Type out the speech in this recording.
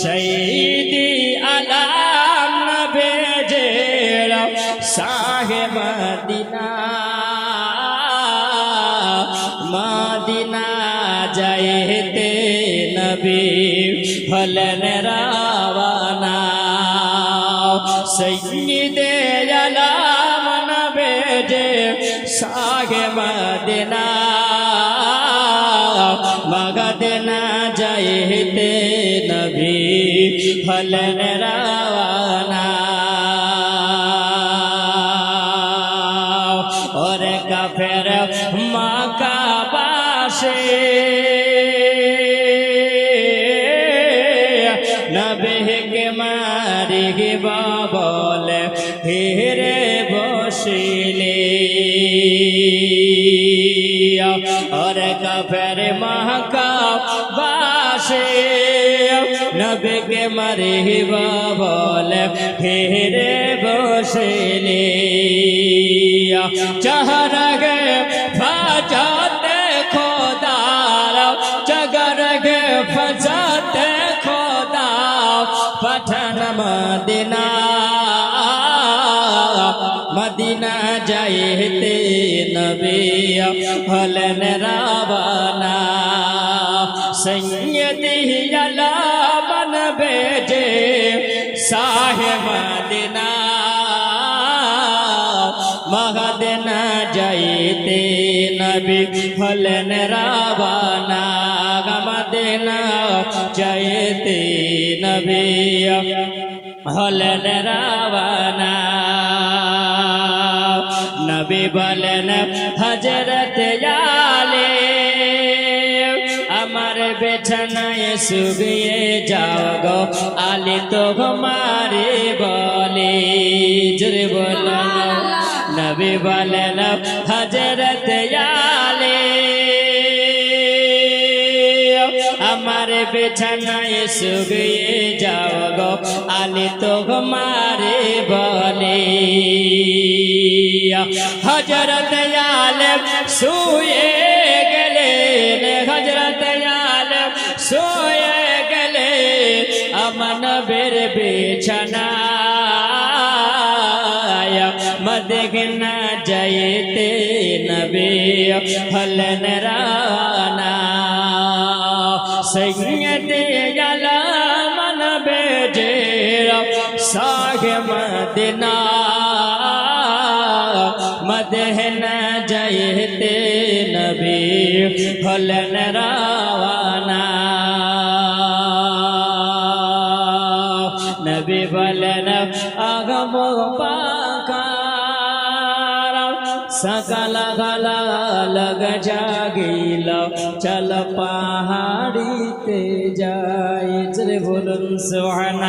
শহীদি আলাম নবেজের সাহে Medina Medina যাইতে নবী হলেন রাওয়ানা সৈয়দে আলাম নবেজে সাহে মদিনা মগদনা হলেন রাওয়ানা और কাফের মাকাবাসে নবেকে মারি বলে হেরে বসিলে কাফের মাকাবাসে নবেকে মারি বলে হেরে বসিলে চহরগে ফজাতে খোদার চগরগে ফজাতে খোদা পঠন মদিনা মদিনা যাইতে নবী হলেন রাবানা সৈয়দি আলা মন বেজে সাহে মদিনা মগদনা যাইতে নবী হলেন রাবানা মদিনা যাইতে নবী হলেন রাবানা নবী বলেন হজরত আলে আমার বেছানায় শুয়ে যাও গো। আলি তো মারে বলে জোরে বলেন। নবী বলেন হজরত আলে আমার বিছানায় শুয়ে যাও গো। আলি তো মারে বলে হজরত আলম শুয়ে গেলেন হজরত আলম শুয়ে গেলে আমন বের বিছানায় মদগনা যাইতে নবী হলন রানা সৈয়দ আলামন বেজের সাগে মদিনা মদহন যাইতে নবী হলন রাওয়ানা। নবী বলেন আগম সকাল গলা লগ জাগিল চল পাহাড়িতে যাই বলুন সোহান